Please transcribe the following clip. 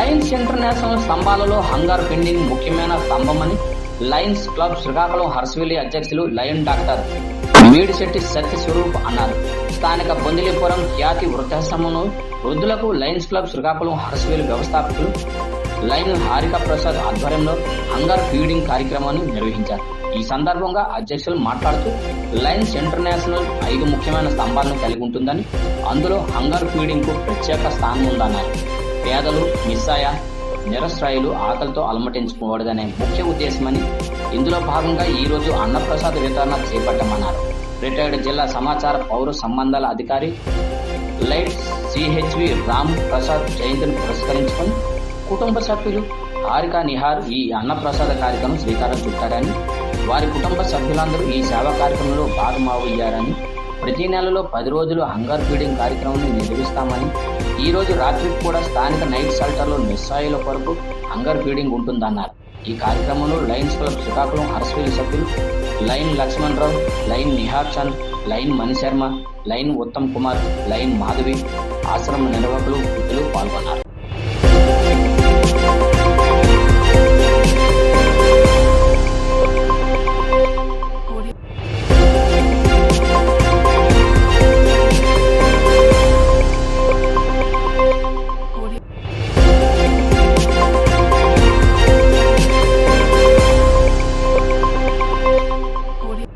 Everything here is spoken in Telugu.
లయన్స్ ఇంటర్నేషనల్ స్తంభాలలో హంగార్ పెండింగ్ ముఖ్యమైన స్తంభమని లయన్స్ క్లబ్ శ్రీకాకుళం హర్షవిల్లి అధ్యక్షులు లయన్ డాక్టర్ మేడిశెట్టి సత్య స్వరూప్ అన్నారు. స్థానిక బొందిలిపురం ఖ్యాతి వృద్ధాశ్రమంలో వృద్ధులకు లయన్స్ క్లబ్ శ్రీకాకుళం హర్షవిల్లి వ్యవస్థాపకులు లైన్ హారిక ప్రసాద్ ఆధ్వర్యంలో హంగర్ ఫీడింగ్ కార్యక్రమాన్ని నిర్వహించారు. ఈ సందర్భంగా అధ్యక్షులు మాట్లాడుతూ లయన్స్ ఇంటర్నేషనల్ ఐదు ముఖ్యమైన స్తంభాలను కలిగి ఉంటుందని అందులో హంగర్ ఫీడింగ్కు ప్రత్యేక స్థానం ఉందన్నారు. పేదలు నిస్సాయ నిరస్రాయులు ఆకలితో అలమటించకూడదనే ముఖ్య ఉద్దేశమని ఇందులో భాగంగా ఈరోజు అన్నప్రసాద్ వితరణ చేపట్టమన్నారు. రిటైర్డ్ జిల్లా సమాచార పౌర సంబంధాల అధికారి లైట్ సిహెచ్వి రామ్ ప్రసాద్ జయంతిని పురస్కరించుకొని కుటుంబ సభ్యులు హారిక నిహార్ ఈ అన్నప్రసాద కార్యక్రమం శ్రీకారం చుట్టారని వారి కుటుంబ సభ్యులందరూ ఈ సేవా కార్యక్రమంలో భాగమావయ్యారని ప్రతి నెలలో పది రోజులు హంగర్ ఫీడింగ్ కార్యక్రమం నిర్వహిస్తామని ఈ రోజు రాత్రికి కూడా స్థానిక నైట్ షెల్టర్లో నిస్సాయుల కొరకు హంగర్ ఫీడింగ్ ఉంటుందన్నారు. ఈ కార్యక్రమంలో లయన్స్ క్లబ్ శ్రీకాకుళం హర్షవేలి సభ్యులు lion Lakshman Rao lion Nihar Chand lion Manisharma lion Uttam Kumar lion Madhavi ఆశ్రమ నిర్వాహకులు వృద్ధులు పాల్గొన్నారు.